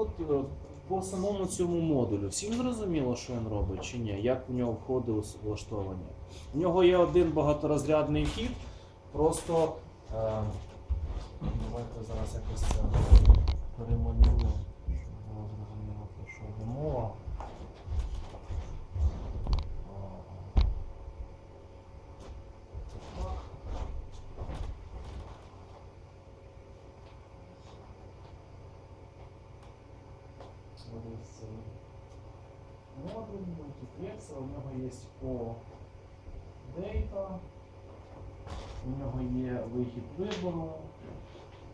от е, по самому цьому модулю, всім зрозуміло, що він робить чи ні, як у нього входи влаштовані. У нього є один багаторозрядний вхід, просто е, давайте зараз якось це перемалюємо, що мова. Так. Ось цей модуль, мультиплексор, у нього є по Data, у нього є вихід вибору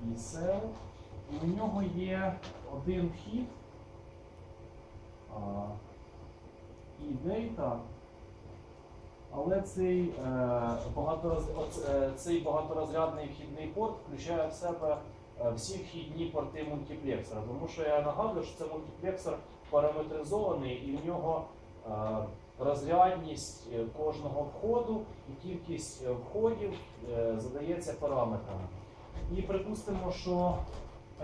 і Cell, і у нього є один вхід і Data, але цей, е, багатороз... е, цей багаторозрядний вхідний порт включає в себе е, всі вхідні порти мультиплексора. Тому що я нагадую, що це мультиплексор параметризований і в нього е, розрядність е, кожного входу і кількість е, входів е, задається параметрами. І припустимо, що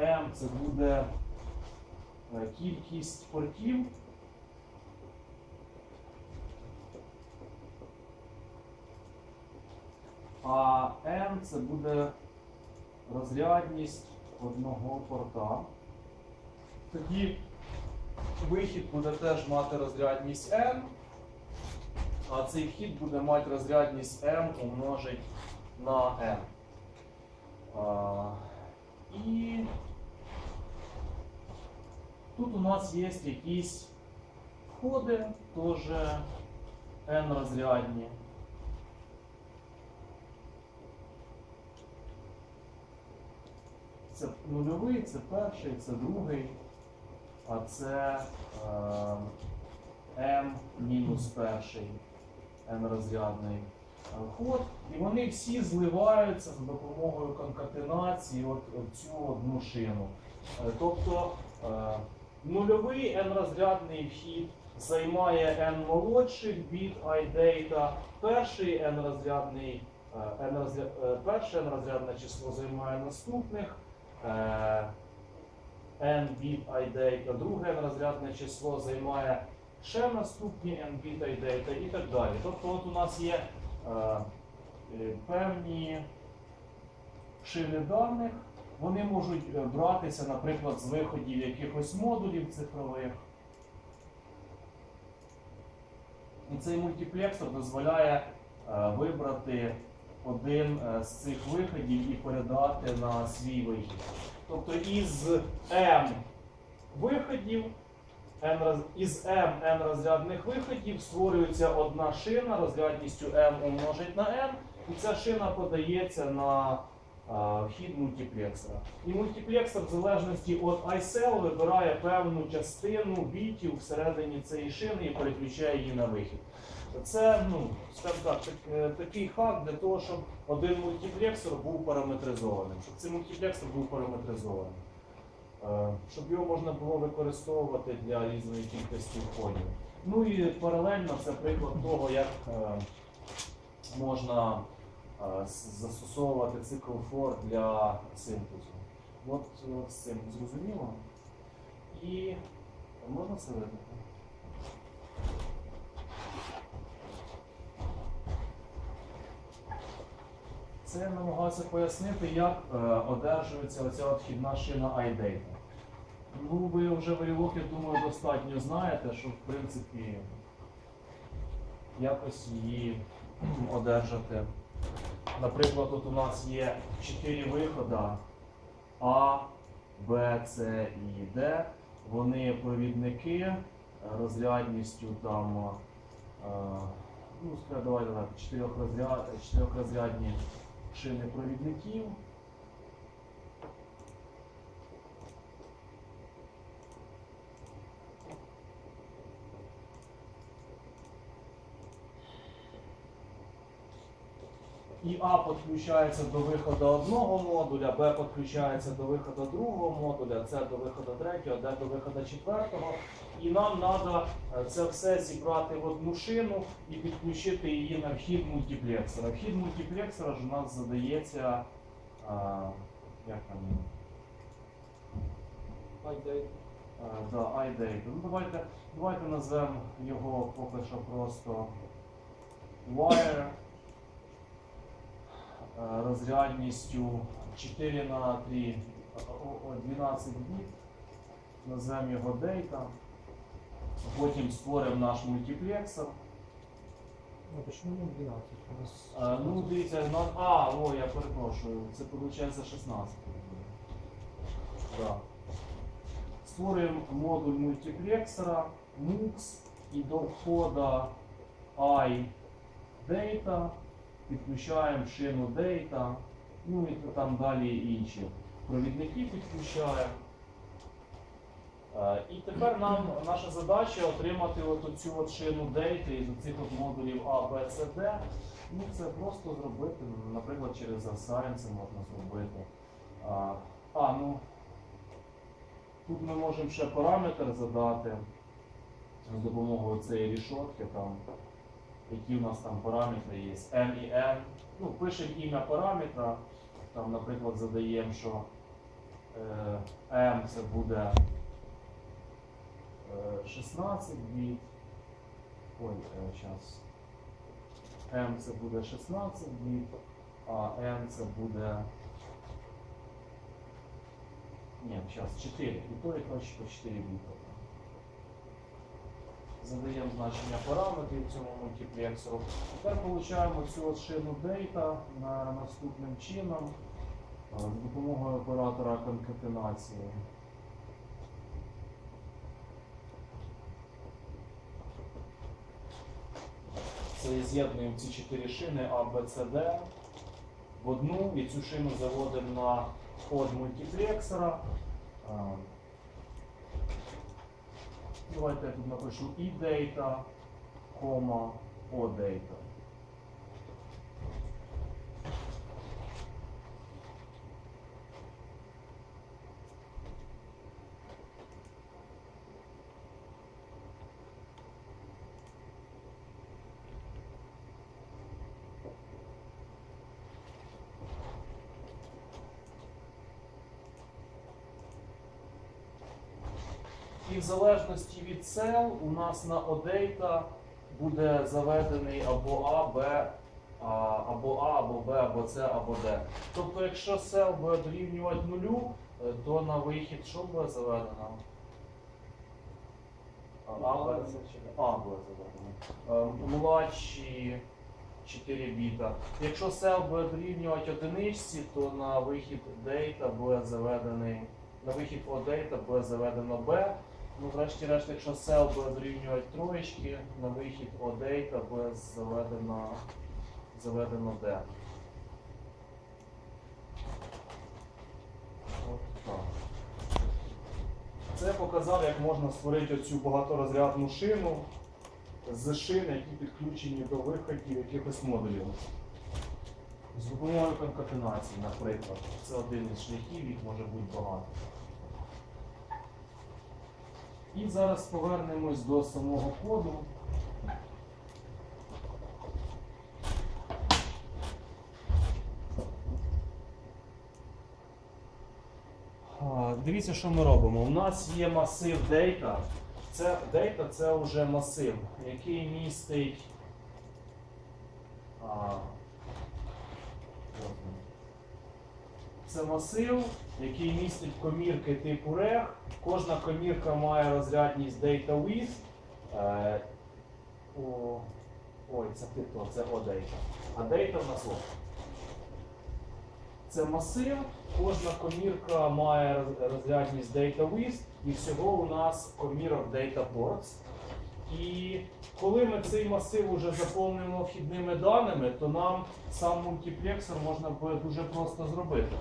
M це буде кількість портів. А N це буде розрядність одного порта. Тоді вихід буде теж мати розрядність n, а цей вхід буде мати розрядність m умножить на n. А, і тут у нас є якісь входи, теж n розрядні. Це нульовий, це перший, це другий, а це е, m мінус перший, n розрядний е, ход. І вони всі зливаються за допомогою конкатенації от, от цю одну шину. Е, тобто е, нульовий n розрядний вхід займає n молодших біт iData, перший n розрядний е, перше n розрядне число займає наступних. N біт iData, друге n розрядне число займає ще наступні n біт iData і так далі. Тобто от у нас є е, е, певні шини даних, вони можуть е, братися, наприклад, з виходів якихось модулів цифрових. І цей мультиплексор дозволяє е, вибрати один е, з цих виходів і передати на свій вихід. Тобто із m виходів, n із m n розрядних виходів створюється одна шина розрядністю m умножить на n, і ця шина подається на вхід мультиплексора. І мультиплексор в залежності від iCell вибирає певну частину бітів всередині цієї шини і переключає її на вихід. Це, ну, так, е, такий хак для того, щоб один мультиплексор був параметризованим, щоб цей мультиплексор був параметризованим. Е, Щоб його можна було використовувати для різної кількості входів. Ну і паралельно це приклад того, як е, можна е, застосовувати цикл for для синтезу. От, з цим зрозуміло. І можна це видати? Це намагався пояснити, як е, одержується оця от вхідна шина iData. Ну, ви вже варілок, я думаю, достатньо знаєте, що в принципі якось її одержати. Наприклад, тут у нас є чотири виходи А, Б, С і Д. Вони провідники розрядністю там, е, ну, так, чотирьохрозряд, чотирьохрозрядні шини провідників. І А підключається до виходу одного модуля, Б підключається до виходу другого модуля, С до виходу третього, Д до виходу четвертого. І нам треба це все зібрати в одну шину і підключити її на вхід мультиплексора. Вхід мультиплексора ж у нас задається. А, як там? він? Е, Да, iData. Ну, давайте, давайте назвемо його поки що просто wire е, розрядністю 4 на 3, о- о- 12 біт. Назвемо його data. Потім створимо наш мультиплексор. Ну, почему не 12? У Е, Ну, дивіться, на... а, о, я перепрошую, це виходить 16. Да. Створюємо модуль мультиплексора, MUX і до входа iData, підключаємо шину Data, ну і там далі інші провідники підключаємо. Е, І тепер нам наша задача отримати от цю от шину Data із цих от модулів A, B, C, D. Ну, це просто зробити, наприклад, через це можна зробити. А, а, ну тут ми можемо ще параметр задати з допомогою цієї рішотки, там, які в нас там параметри є. M і N. Ну, пишемо ім'я параметра, там, наприклад, задаємо, що е, M це буде е, 16 біт. Ой, е, час. M це буде 16 біт, а N це буде. Ні, зараз 4. І то і то по 4 біта. Задаємо значення параметрів цьому мультиплексору. Тепер отримуємо цю шину на наступним чином е, з допомогою оператора конкатенації. Це з'єднуємо ці чотири шини А, Б, С, Д в одну і цю шину заводимо на вход мультиплексора. А, Давайте я тут напишу і data, кома, о data. І в залежності від сел у нас на OData буде заведений або А, Б, або А, або Б, або С, або Д. Тобто, якщо сел буде дорівнювати нулю, е, то на вихід що буде заведено? А, Б, буде заведено. Е, Младші 4 біта. Якщо сел буде дорівнювати одиничці, то на вихід дейта буде заведений, на вихід OData буде заведено B. Ну, врешті-решт, якщо сел буде дорівнювати троєчки, на вихід OData буде заведено, заведено D. Це показав, як можна створити оцю багаторозрядну шину з шин, які підключені до виходів якихось модулів. З допомогою конкатенації, наприклад. Це один із шляхів, їх може бути багато. І зараз повернемось до самого коду. Дивіться, що ми робимо. У нас є масив data. Це data це вже масив, який містить. А, от він. Це масив, який містить комірки типу reg. Кожна комірка має розрядність data with. Е, о, ой, це типу, це OData. А data в нас. Це масив, кожна комірка має розрядність data with, і всього у нас комірок data ports. І коли ми цей масив вже заповнимо вхідними даними, то нам сам мультиплексор можна буде дуже просто зробити.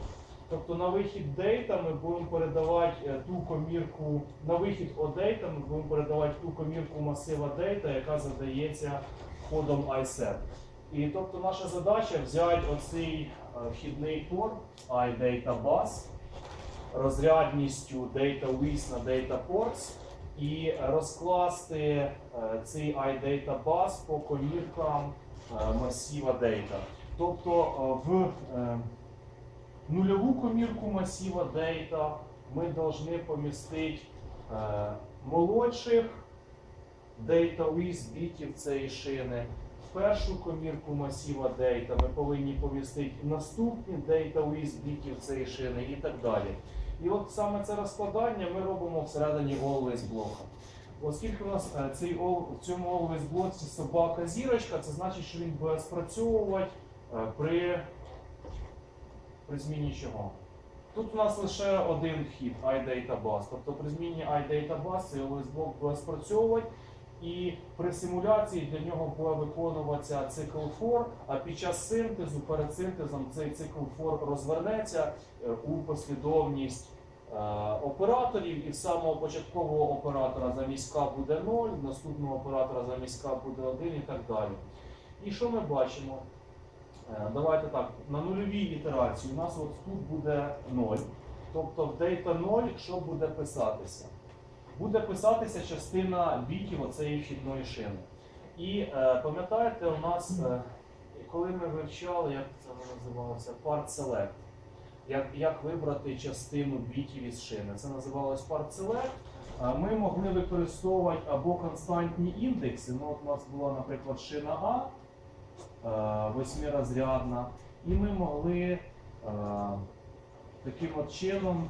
Тобто на вихід data ми будемо передавати е, ту комірку, на вихід OData ми будемо передавати ту комірку масива data, яка задається входом iSet. І тобто наша задача взяти оцей е, вхідний порт iDataBus розрядністю data with на data ports і розкласти е, цей iDataBus по коміркам масива data. Тобто в нульову комірку масива data ми повинні помістити е, молодших data with бітів цієї шини. В першу комірку масива дейта ми повинні помістити наступні data with бітів цієї шини і так далі. І от саме це розкладання ми робимо всередині always блока. Оскільки у нас е, цей в цьому always блоці собака зірочка, це значить, що він буде спрацьовувати е, при, при зміні чого? Тут у нас лише один вхід iDataBus. Тобто при зміні iDataBus цей always блок буде спрацьовувати. І при симуляції для нього буде виконуватися цикл for, а під час синтезу, перед синтезом цей цикл for розвернеться е, у послідовність е, операторів, і в самого початкового оператора замість К буде 0, наступного оператора замість К буде 1 і так далі. І що ми бачимо? Е, Давайте так, на нульовій ітерації у нас от тут буде 0. Тобто в data 0 що буде писатися? Буде писатися частина бітів оцеї вхідної шини. І е, пам'ятаєте, у нас, е, коли ми вивчали, як це називалося, part select, як, як вибрати частину бітів із шини. Це називалось part select. Ми могли використовувати або константні індекси. Ну, от у нас була, наприклад, шина А восьмирозрядна, і ми могли е, таким от чином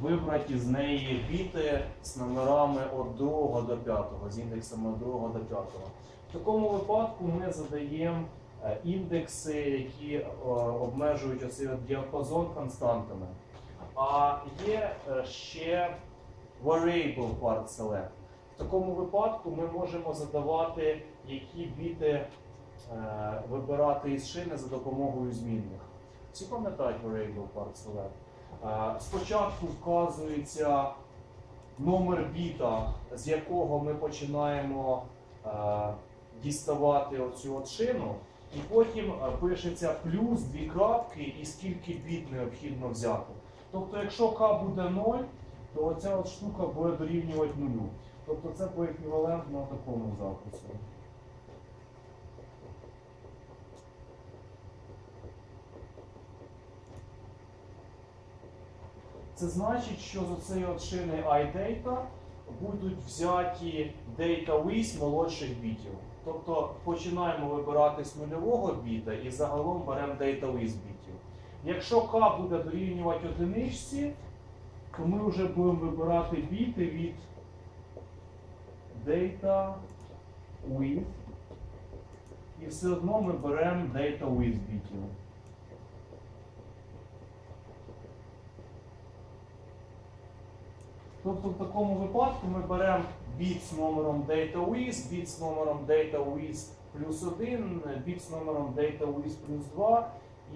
вибрати з неї біти з номерами від 2 до 5, з індексами від 2 до 5. В такому випадку ми задаємо е, індекси, які е, обмежують оцей діапазон константами. А є е, ще variable part select. В такому випадку ми можемо задавати, які біти е, вибирати із шини за допомогою змінних. Всі пам'ятають variable part select? Е, Спочатку вказується номер біта, з якого ми починаємо е, діставати оцю от шину, і потім е, пишеться плюс дві крапки і скільки біт необхідно взяти. Тобто, якщо k буде 0, то оця от штука буде дорівнювати нулю. Тобто це по еквівалентно такому запису. Це значить, що з оцеї от шини iData будуть взяті data with молодших бітів. Тобто починаємо вибирати з нульового біта і загалом беремо data with бітів. Якщо k буде дорівнювати одиничці, то ми вже будемо вибирати біти від data with. І все одно ми беремо data with бітів. Тобто в такому випадку ми беремо біт з номером data with, біт з номером data with плюс 1, біт з номером data with плюс 2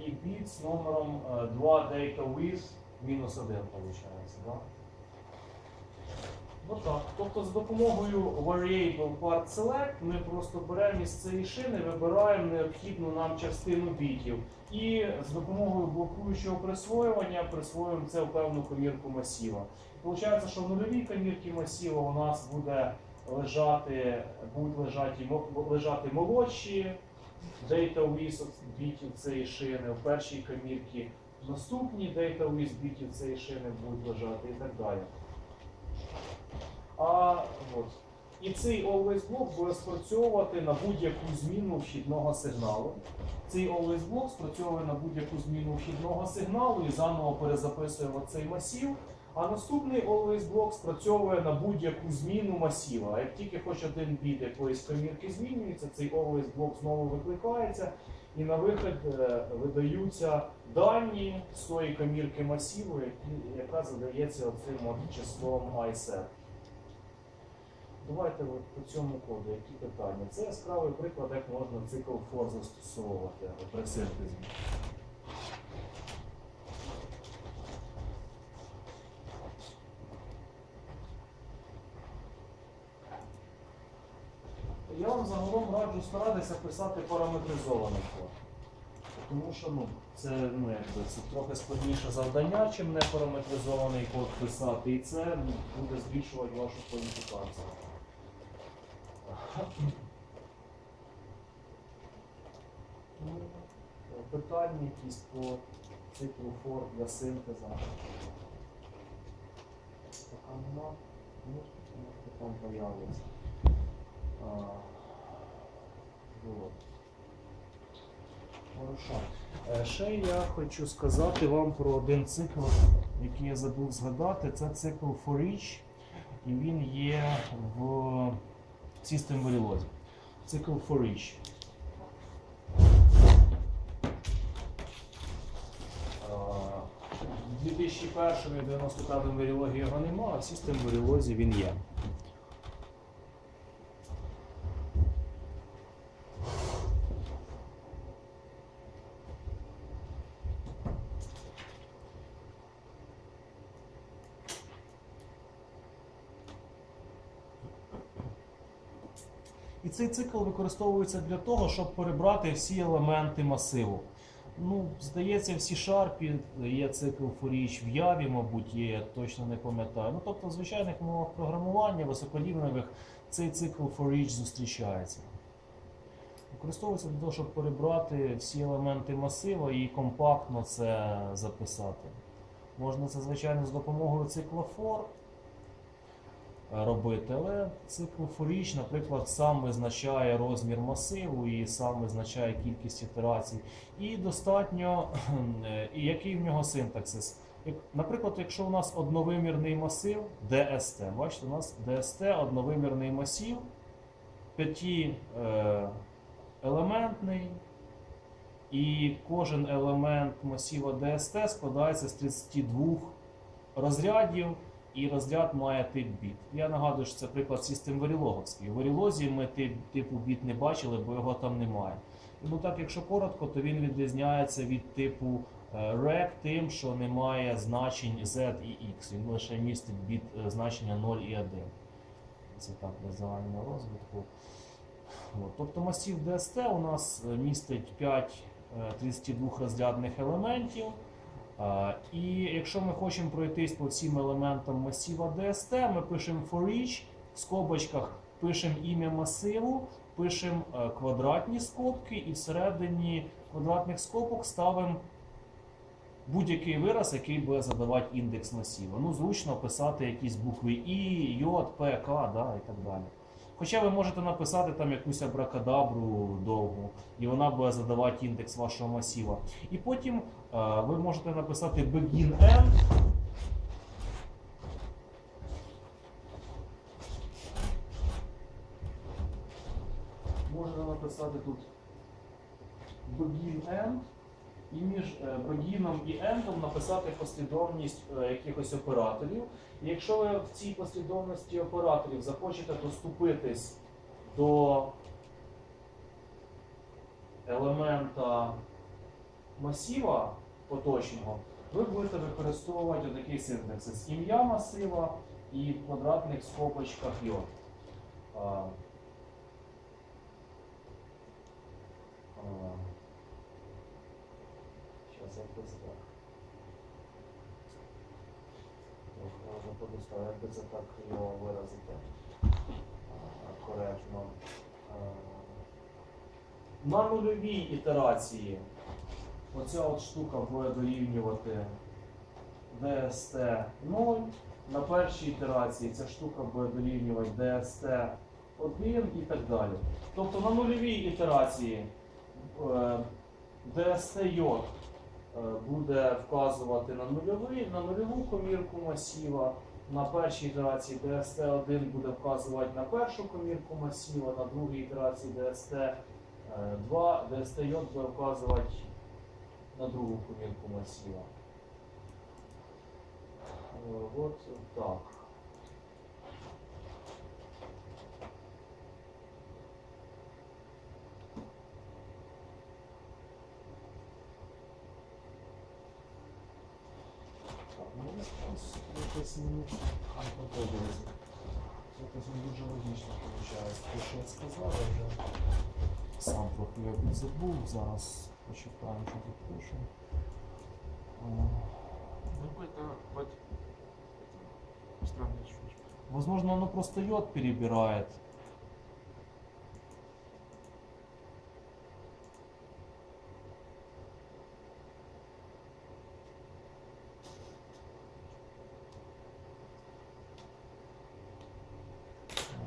і біт з номером е, 2 data with мінус 1 виходить. Да? Ну так. Тобто з допомогою variable part select ми просто беремо із цієї шини, вибираємо необхідну нам частину бітів. І з допомогою блокуючого присвоювання присвоюємо це в певну комірку масіва. Получається, що в нульовій комірці масіва у нас буде лежати, будуть лежати, лежати молодші data with бітів цієї шини, в першій комірці наступні data with бітів цієї шини будуть лежати і так далі. А, от. І цей always блок буде спрацьовувати на будь-яку зміну вхідного сигналу. Цей always блок спрацьовує на будь-яку зміну вхідного сигналу і заново перезаписує цей масів. А наступний always блок спрацьовує на будь-яку зміну масіва. А як тільки хоч один біт якоїсь комірки змінюється, цей always блок знову викликається, і на вихід е, видаються дані з тої комірки масіву, яка задається оцим от числом iSet. Давайте от по цьому коду, які питання. Це яскравий приклад, як можна цикл for застосовувати при синтезі. Я загалом раджу старатися писати параметризований код. Тому що ну, це, ну, якби, це трохи складніше завдання, чим не параметризований код писати, і це ну, буде збільшувати вашу кваліфікацію. Ну, Питання якісь по циклу фор для синтеза. Пока нема. Ну, потом появится. А, вот. Хорошо. Е, Ще я хочу сказати вам про один цикл, який я забув згадати. Це цикл for each, і він є в System Verilog. Цикл for each. Е, В 2001 і 95 Verilog його нема, а в System Verilog він є. І цей цикл використовується для того, щоб перебрати всі елементи масиву. Ну, здається, в C-Sharp є цикл for в Яві, мабуть, є, я точно не пам'ятаю. Ну, тобто, в звичайних мовах програмування, високорівневих, цей цикл for зустрічається. Використовується для того, щоб перебрати всі елементи масива і компактно це записати. Можна це, звичайно, з допомогою цикла for робити, але цикл for each, наприклад, сам визначає розмір масиву і сам визначає кількість ітерацій. І достатньо, і який в нього синтаксис. Наприклад, якщо у нас одновимірний масив DST, бачите, у нас DST одновимірний масив, п'яті е, і кожен елемент масива DST складається з 32 розрядів, і розряд має тип біт. Я нагадую, що це приклад систем Verilogівський. В Verilog ми тип, типу біт не бачили, бо його там немає. Ну так, якщо коротко, то він відрізняється від типу е, rec тим, що немає значень Z і X. Він лише містить біт е, значення 0 і 1. Це так для загального розвитку. От. Тобто масив DST у нас е, містить 5 е, 32 розрядних елементів. І якщо ми хочемо пройтись по всім елементам масива DST, ми пишемо for each, в скобочках пишемо ім'я масиву, пишемо е, квадратні скобки і всередині квадратних скобок ставимо будь-який вираз, який буде задавати індекс масива. Ну, зручно писати якісь букви І, J, П, К да, і так далі. Хоча ви можете написати там якусь абракадабру довгу, і вона буде задавати індекс вашого масива. І потім е, ви можете написати begin n. Можна написати тут begin n. І між е, begin і endом написати послідовність е, якихось операторів. І якщо ви в цій послідовності операторів захочете доступитись до елемента масива поточного, ви будете використовувати такий синтаксис ім'я масива і квадратних скобочках йод. А, а, Трохи можна подустати, як би це так його виразити коректно. На нульовій ітерації оця от штука буде дорівнювати DST 0. На першій ітерації ця штука буде дорівнювати DST 1 і так далі. Тобто на нульовій ітерації DST йод е, буде вказувати на нульовий, на нульову комірку масіва. На першій ітерації DST1 буде вказувати на першу комірку масіва, на другій ітерації DST2 DST йод буде вказувати на другу комірку масіва. Е, От. Так, якось мені хай подобається. Якось не дуже логічно виходить. Те, що я сказав, я вже сам трохи я підзабув. Зараз почитаємо, що тут пише. О, Ну, какой-то вот странный чуть. Возможно, оно просто йод перебирает.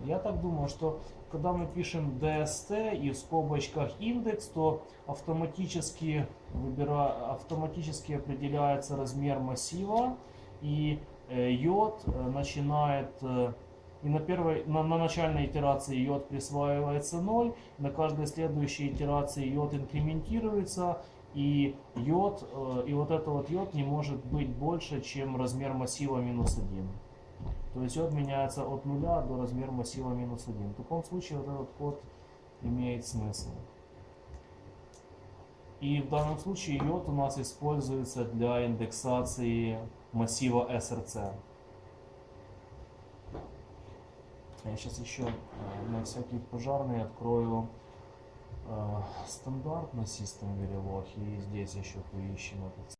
Я так думаю, что когда мы пишем DST и в скобочках индекс, то автоматически, выбира... автоматически определяется размер массива, и э, йод э, начинает э, и на первой, на, на начальной итерации йод присваивается 0, на каждой следующей итерации йод инкрементируется, и йод, и вот это вот йод не может быть больше, чем размер массива минус 1. То есть йод меняется от нуля до размера массива минус 1. В таком случае вот этот код имеет смысл. И в данном случае йод у нас используется для индексации массива SRC. Я сейчас еще э, на всякий пожарный открою э, стандарт на Verilog и здесь еще поищем этот